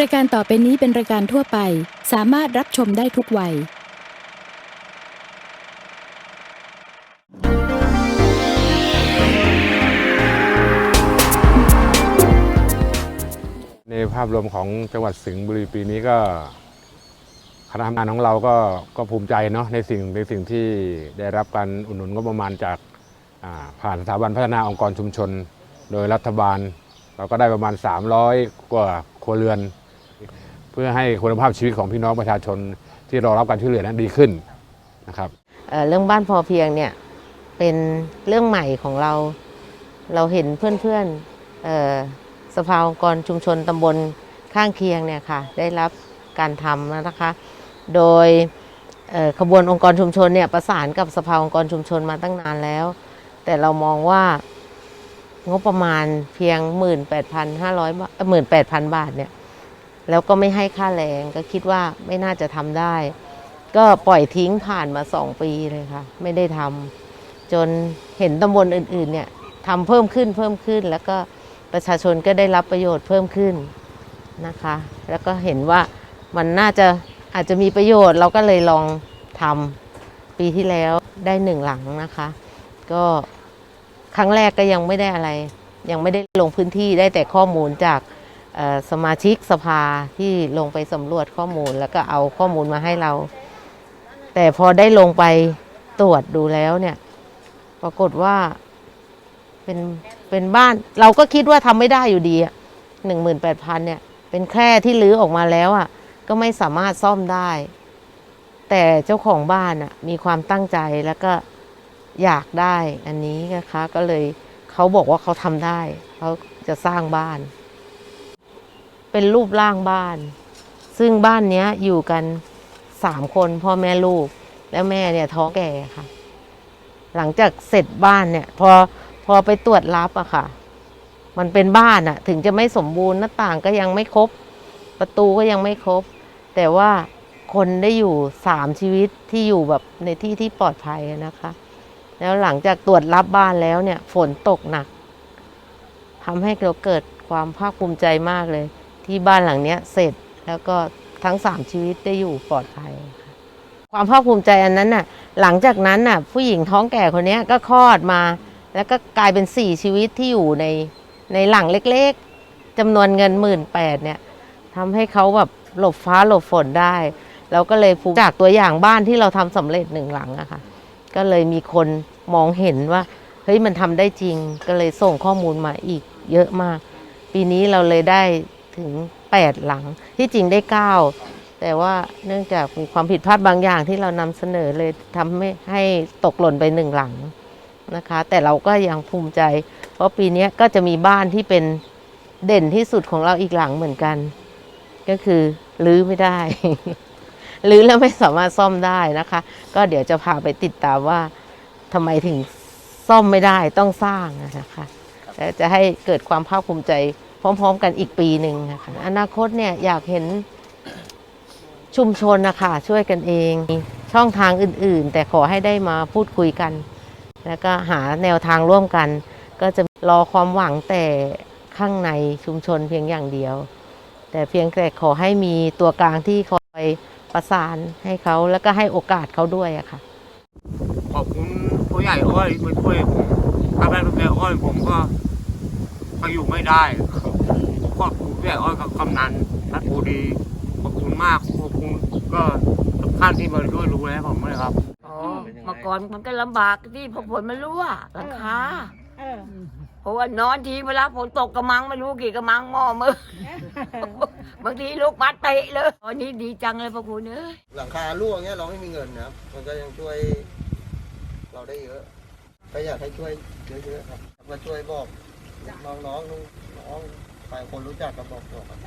รายการต่อไปนี้เป็นรายการทั่วไป สามารถรับชมได้ทุกวัย ในภาพรวมของจังหวัดสิงห์บุรีปีนี้ก็คณะทำงานของเราก็ก็ภูมิใจเนาะในสิ่งในสิ่งที่ได้รับการอุดหนุนงบประมาณจากอ่าผ่านสถาบันพัฒนาองค์กรชุมชน โดยรัฐบาล เราก็ได้ประมาณ 300 กว่าครัวเรือน เพื่อให้คุณภาพชีวิตของพี่น้องประชาชนที่รอรับการช่วยเหลือนั้นดีขึ้นนะครับเเรื่องบ้านพอเพียงเนี่ยเป็นเรื่องใหม่ของเราเราเห็นเพื่อนๆเอ่อสภาองค์กรชุมชนตำบลข้างเคียงเนี่ยค่ะได้รับการทำแล้วนะคะ โดยขบวนองค์กรชุมชนเนี่ยประสานกับสภาองค์กรชุมชนมาตั้งนานแล้ว แต่เรามองว่างบประมาณเพียง 18,500บาท18,000 บาทเนี่ย แล้วก็ไม่ให้ค่าแรงก็คิดว่าไม่น่าจะทำได้ ก็ปล่อยทิ้งผ่านมาสองปีเลยค่ะ ไม่ได้ทำจนเห็นตำบลอื่นๆเนี่ยทำเพิ่มขึ้นเพิ่มขึ้น แล้วก็ประชาชนก็ได้รับประโยชน์เพิ่มขึ้นนะคะ แล้วก็เห็นว่ามันน่าจะอาจจะมีประโยชน์เราก็เลยลองทำปีที่แล้วได้หนึ่งหลังนะคะ ก็ครั้งแรกก็ยังไม่ได้อะไร ยังไม่ได้ลงพื้นที่ได้แต่ข้อมูลจาก สมาชิกสภาที่ลงไปสำรวจข้อมูลแล้วก็เอาข้อมูลมาให้เรา แต่พอได้ลงไปตรวจดูแล้วเนี่ย ปรากฏว่าเป็นเป็นบ้าน เราก็คิดว่าทำไม่ได้อยู่ดีอะหนึ่งหมื่นแปดพันเนี่ย เป็นแค่ที่รื้อออกมาแล้วอะ ก็ไม่สามารถซ่อมได้ แต่เจ้าของบ้านอะ มีความตั้งใจแล้วก็อยากได้อันนี้นะคะ ก็เลยเขาบอกว่าเขาทำได้ เขาจะสร้างบ้าน เป็นรูปร่างบ้าน ซึ่งบ้านเนี้ยอยู่กันสามคนพ่อแม่ลูก แล้วแม่เนี่ยท้องแก่ค่ะ หลังจากเสร็จบ้านเนี่ยพอพอไปตรวจรับอะค่ะ มันเป็นบ้านอะถึงจะไม่สมบูรณ์หน้าต่างก็ยังไม่ครบ ประตูก็ยังไม่ครบ แต่ว่าคนได้อยู่สามชีวิตที่อยู่แบบในที่ที่ปลอดภัยนะคะ แล้วหลังจากตรวจรับบ้านแล้วเนี่ย ฝนตกหนักทำให้เราเกิดความภาคภูมิใจมากเลย ที่บ้านหลังเนี้ยเสร็จแล้วก็ทั้งสามชีวิตได้อยู่ปลอดภัย ความภาคภูมิใจอันนั้นน่ะ หลังจากนั้นน่ะ ผู้หญิงท้องแก่คนนี้ก็คลอดมา แล้วก็กลายเป็นสี่ชีวิตที่อยู่ในในหลังเล็กๆจำนวนเงินหมื่นแปดเนี่ยทำให้เขาแบบหลบฟ้าหลบฝนได้ เราก็เลยภูจากตัวอย่างบ้านที่เราทำสำเร็จหนึ่งหลังอะค่ะ ก็เลยมีคนมองเห็นว่าเฮ้ยมันทำได้จริง ก็เลยส่งข้อมูลมาอีกเยอะมาก ปีนี้เราเลยได้ ถึง 8 หลังที่จริงได้ 9 แต่ว่าเนื่องจากมีความผิดพลาดบางอย่างที่เรานำเสนอเลยทำให้ให้ตกหล่นไปหนึ่งหลังนะคะ แต่เราก็ยังภูมิใจ เพราะปีนี้ก็จะมีบ้านที่เป็นเด่นที่สุดของเราอีกหลังเหมือนกัน ก็คือรื้อไม่ได้ รื้อแล้วไม่สามารถซ่อมได้นะคะ ก็เดี๋ยวจะพาไปติดตามว่าทำไมถึงซ่อมไม่ได้ต้องสร้างนะคะและจะให้เกิดความภาคภูมิใจ พร้อม ๆ กันอีกปีหนึ่งนะคะอนาคตเนี่ยอยากเห็นชุมชนนะคะช่วยกันเองช่องทางอื่นๆ แต่ขอให้ได้มาพูดคุยกัน แล้วก็หาแนวทางร่วมกัน ก็จะรอความหวังแต่ข้างในชุมชนเพียงอย่างเดียว แต่เพียงแต่ขอให้มีตัวกลางที่คอยประสานให้เขาแล้วก็ให้โอกาสเขาด้วยอะค่ะ ขอบคุณผู้ใหญ่อ้อยมาช่วยผมถ้าไม่เป็นแม่อ้อยผมก็ก็อยู่ไม่ได้ อบคุณผู้ใหญ่อ้อยกับกำนันรัฐบุรีขอบคุณมากขอบคุณก็ทุกท่านที่มาช่วยดูแลผมเลยครับอ๋อเมื่อก่อนมันก็ลำบากที่พอฝนมันรั่วหลังคาเพราะว่านอนทีเวลาฝนตกกระมังไม่รู้กี่กระมังหม้อมือบางทีลูกมัดเตะเลยตอนนี้ดีจังเลยพระคุณเอ้ยหลังคารั่วเงี้ยเราไม่มีเงินนะครับมันก็ยังช่วย เราได้เยอะก็อยากให้ช่วยเยอะๆครับมาช่วยบอกน้องๆลุงน้อง ไปคนรู้จักก็บอกบอกัน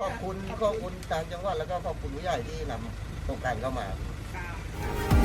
ขอบคุณขอบคุณทางจังหวัดแล้วก็ขอบคุณผู้ใหญ่ที่นำโครงการเข้ามา